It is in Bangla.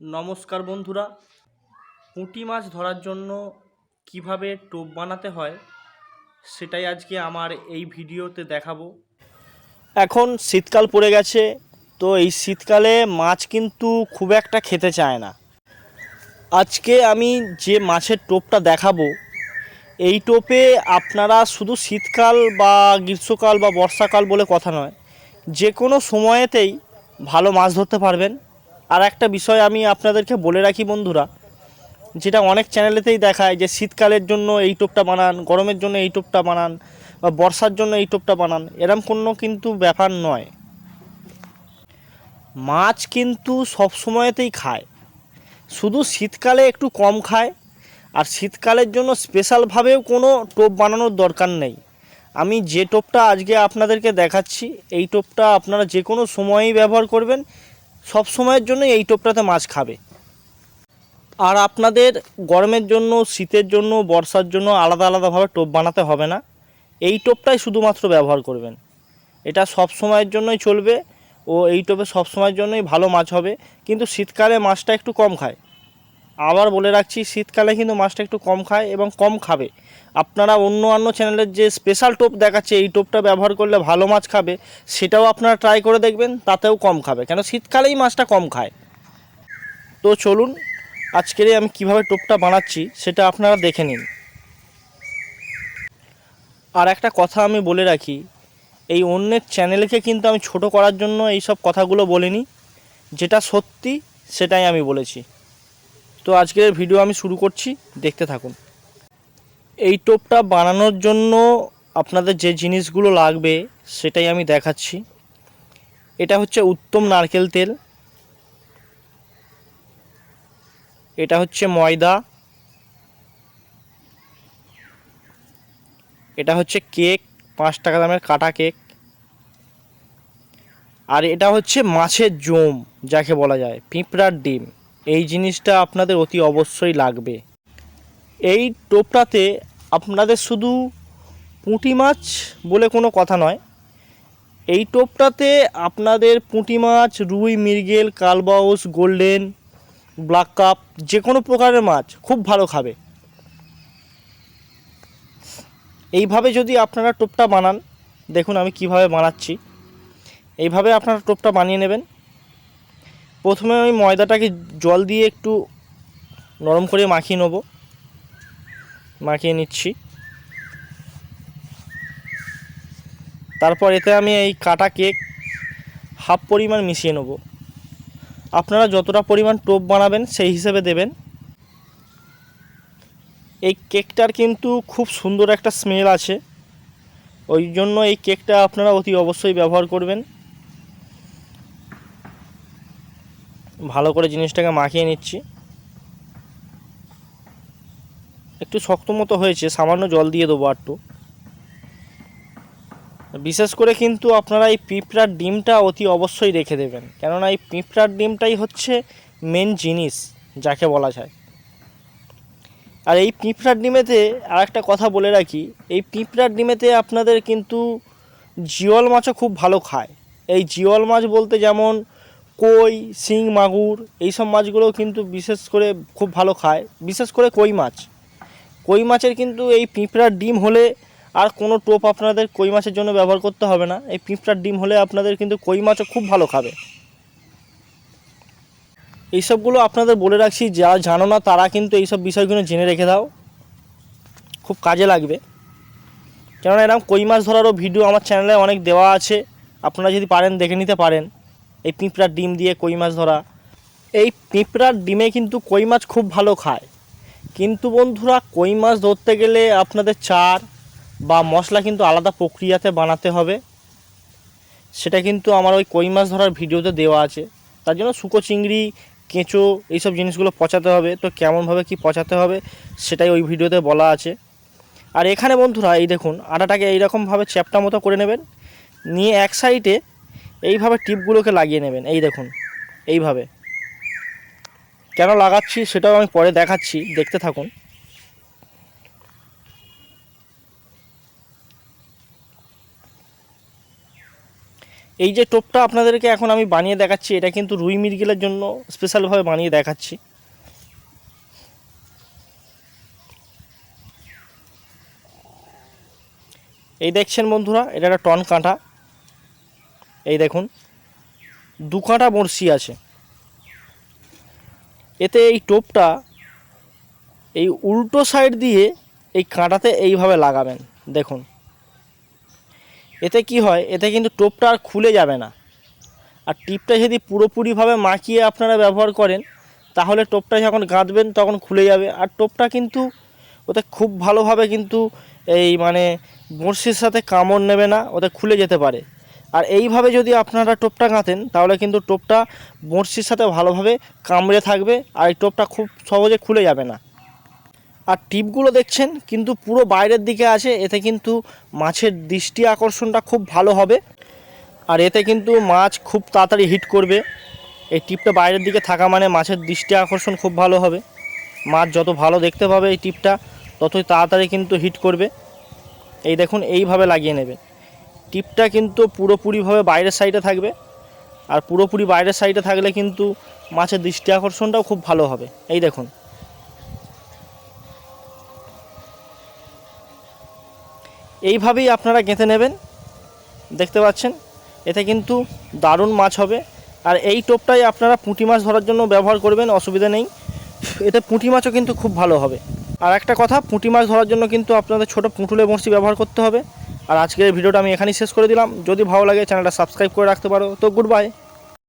নমস্কার বন্ধুরা। পুঁটি মাছ ধরার জন্য কীভাবে টোপ বানাতে হয়, সেটাই আজকে আমার এই ভিডিওতে দেখাবো। এখন শীতকাল পড়ে গেছে, তো এই শীতকালে মাছ কিন্তু খুব একটা খেতে চায় না। আজকে আমি যে মাছের টোপটা দেখাবো, এই টোপে আপনারা শুধু শীতকাল বা গ্রীষ্মকাল বা বর্ষাকাল বলে কথা নয়, যে কোনো সময়েতেই ভালো মাছ ধরতে পারবেন। আর একটা বিষয় আমি আপনাদেরকে বলে রাখি বন্ধুরা, যেটা অনেক চ্যানেলেতেই দেখায় যে শীতকালের জন্য এই টোপটা বানান, গরমের জন্য এই টোপটা বানান, বা বর্ষার জন্য এই টোপটা বানান, এরম কোনো কিন্তু ব্যাপার নয়। মাছ কিন্তু সব সময়তেই খায়। শুধু শীতকালে একটু কম খায়, আর শীতকালের জন্য স্পেশালভাবেও কোনো টোপ বানানোর দরকার নেই। আমি যে টোপটা আজকে আপনাদেরকে দেখাচ্ছি, এই টোপটা আপনারা যে কোনো সময়েই ব্যবহার করবেন সব সময়ের জন্য এই টোপটাতে মাছ খাবে। আর আপনাদের গরমের জন্য, শীতের জন্য, বর্ষার জন্য আলাদা আলাদাভাবে টোপ বানাতে হবে না। এই টোপটাই শুধুমাত্র ব্যবহার করবেন। এটা সব সময়ের জন্যই চলবে ও এই টোপে সব সময়ের জন্যই ভালো মাছ হবে। কিন্তু শীতকালে মাছটা একটু কম খায়। আবার বলে রাখছি, শীতকালে কিন্তু মাছটা একটু কম খায় এবং কম খাবে। আপনারা অন্য অন্য চ্যানেলের যে স্পেশাল টোপ দেখাচ্ছে, এই টোপটা ব্যবহার করলে ভালো মাছ খাবে, সেটাও আপনারা ট্রাই করে দেখবেন, তাতেও কম খাবে। কেন, শীতকালেই মাছটা কম খায়। তো চলুন, আজকের আমি কীভাবে টোপটা বানাচ্ছি, সেটা আপনারা দেখে নিন। আর একটা কথা আমি বলে রাখি, এই অন্যের চ্যানেলকে কিন্তু আমি ছোট করার জন্য এই সব কথাগুলো বলিনি। যেটা সত্যি, সেটাই আমি বলেছি। তো আজকের ভিডিও আমি শুরু করছি, দেখতে থাকুন। এই টোপটা বানানোর জন্য আপনাদের যে জিনিসগুলো লাগবে, সেটাই আমি দেখাচ্ছি। এটা হচ্ছে উত্তম নারকেল তেল। এটা হচ্ছে ময়দা। এটা হচ্ছে কেক, পাঁচ টাকা দামের কাটা কেক। আর এটা হচ্ছে মাছের জম, যাকে বলা যায়, পিঁপড়ার ডিম। এই জিনিসটা আপনাদের অতি অবশ্যই লাগবে। এই টোপটাতে আপনাদের শুধু পুঁটি মাছ বলে কোনো কথা নয়। এই টোপটাতে আপনাদের পুঁটি মাছ, রুই, মৃগেল, কালবাউস, গোল্ডেন, ব্ল্যাক কাপ যে কোনো প্রকারের মাছ খুব ভালো খাবে। এইভাবে যদি আপনারা টোপটা বানান, দেখুন আমি কীভাবে বানাচ্ছি। এইভাবে আপনারা টোপটা বানিয়ে নেবেন। প্রথমে আমি ময়দাটাকে জল দিয়ে একটু নরম করে মাখিয়ে নেব। মাখিয়ে নিচ্ছি। তারপর এতে আমি এই কাটা কেক হাফ পরিমাণ মিশিয়ে নেব। আপনারা যতটা পরিমাণ টোপ বানাবেন সেই হিসেবে দেবেন। এই কেকটার কিন্তু খুব সুন্দর একটা স্মেল আছে। ওই জন্য এই কেকটা আপনারা অতি অবশ্যই ব্যবহার করবেন। ভালো করে জিনিসটাকে মাখিয়ে নিচ্ছি। একটু শক্ত মতো হয়েছে, সামান্য জল দিয়ে দেবো একটু। বিশেষ করে কিন্তু আপনারা এই পিঁপড়ার ডিমটা অতি অবশ্যই রেখে দেবেন। কেননা এই পিঁপড়ার ডিমটাই হচ্ছে মেন জিনিস, যাকে বলা যায়। আর এই পিঁপড়ার ডিমেতে আর একটা কথা বলে রাখি, এই পিঁপড়ার ডিমেতে আপনাদের কিন্তু জিওল মাছও খুব ভালো খায়। এই জিওল মাছ বলতে যেমন কই, শিং, মাগুর এইসব মাছগুলোও কিন্তু বিশেষ করে খুব ভালো খায়। বিশেষ করে কই মাছ। কই মাছের কিন্তু এই পিঁপড়ার ডিম হলে আর কোনো টোপ আপনাদের কই মাছের জন্য ব্যবহার করতে হবে না। এই পিঁপড়ার ডিম হলে আপনাদের কিন্তু কই মাছও খুব ভালো খাবে। এইসবগুলো আপনাদের বলে রাখছি যা জানো না তারা কিন্তু এইসব বিষয়গুলো জেনে রেখে দাও। খুব কাজে লাগবে। কেননা এরকম কই মাছ ধরারও ভিডিও আমার চ্যানেলে অনেক দেওয়া আছে। আপনারা যদি পারেন দেখে নিতে পারেন। এই পিঁপড়ার ডিম দিয়ে কই মাছ ধরা। এই পিঁপড়ার ডিমে কিন্তু কই মাছ খুব ভালো খায়। কিন্তু বন্ধুরা, কই মাছ ধরতে গেলে আপনাদের চার বা মশলা কিন্তু আলাদা প্রক্রিয়াতে বানাতে হবে। সেটা কিন্তু আমার ওই কই মাছ ধরার ভিডিওতে দেওয়া আছে। তার জন্য শুকো চিংড়ি, কেঁচো এইসব জিনিসগুলো পচাতে হবে। তো কেমনভাবে কি পচাতে হবে সেটাই ওই ভিডিওতে বলা আছে। আর এখানে বন্ধুরা, এই দেখুন, আটাটাকে এইরকমভাবে চ্যাপটা মতো করে নেবেন। নিয়ে এক সাইডে এইভাবে টিপগুলোকে লাগিয়ে নেবেন, এই দেখুন, এইভাবে। কেন লাগাচ্ছি সেটাও আমি পরে দেখাচ্ছি, দেখতে থাকুন। এই যে টোপটা আপনাদেরকে এখন আমি বানিয়ে দেখাচ্ছি, এটা কিন্তু রুই মৃগেলের জন্য স্পেশালভাবে বানিয়ে দেখাচ্ছি। এই দেখছেন বন্ধুরা, এটা একটা টন কাঁটা। এই দেখুন দু কাঁটা বড়শি আছে। এতে এই টোপটা এই উল্টো সাইড দিয়ে এই কাঁটাতে এইভাবে লাগাবেন, দেখুন। এতে কি হয়, এতে কিন্তু টোপটা আর খুলে যাবে না। আর টিপটা যদি পুরোপুরিভাবে মাখিয়ে আপনারা ব্যবহার করেন, তাহলে টোপটা যখন গাঁথবেন তখন খুলে যাবে। আর টোপটা কিন্তু ওতে খুব ভালোভাবে কিন্তু এই মানে বড়শির সাথে কামড় নেবে না, ওতে খুলে যেতে পারে। আর এইভাবে যদি আপনারা টোপটা গাঁথেন তাহলে কিন্তু টোপটা বড়শির সাথে ভালোভাবে কামড়ে থাকবে আর এই টোপটা খুব সহজে খুলে যাবে না। আর টিপগুলো দেখছেন, কিন্তু পুরো বাইরের দিকে আছে, এতে কিন্তু মাছের দৃষ্টি আকর্ষণটা খুব ভালো হবে। আর এতে কিন্তু মাছ খুব তাড়াতাড়ি হিট করবে। এই টিপটা বাইরের দিকে থাকা মানে মাছের দৃষ্টি আকর্ষণ খুব ভালো হবে। মাছ যত ভালো দেখতে পাবে এই টিপটা, ততই তাড়াতাড়ি কিন্তু হিট করবে। এই দেখুন, এইভাবে লাগিয়ে নেবে। টিপটা কিন্তু পুরোপুরিভাবে বাইরের সাইডে থাকবে। আর পুরোপুরি বাইরের সাইডে থাকলে কিন্তু মাছের দৃষ্টি আকর্ষণটাও খুব ভালো হবে। এই দেখুন। এইভাবেই আপনারা গেঁথে নেবেন। দেখতে পাচ্ছেন? এতে কিন্তু দারুণ মাছ হবে। আর এই টোপটাই আপনারা পুঁটি মাছ ধরার জন্য ব্যবহার করবেন, অসুবিধা নেই। এতে পুঁটি মাছও কিন্তু খুব ভালো হবে। আর একটা কথা, পুঁটি মাছ ধরার জন্য কিন্তু আপনাদের ছোট পুঁটুলে বড়শি ব্যবহার করতে হবে। আর আজকের ভিডিওটা আমি এখানেই শেষ করে দিলাম। যদি ভালো লাগে, চ্যানেলটা সাবস্ক্রাইব করে রাখতে পারো। তো গুড বাই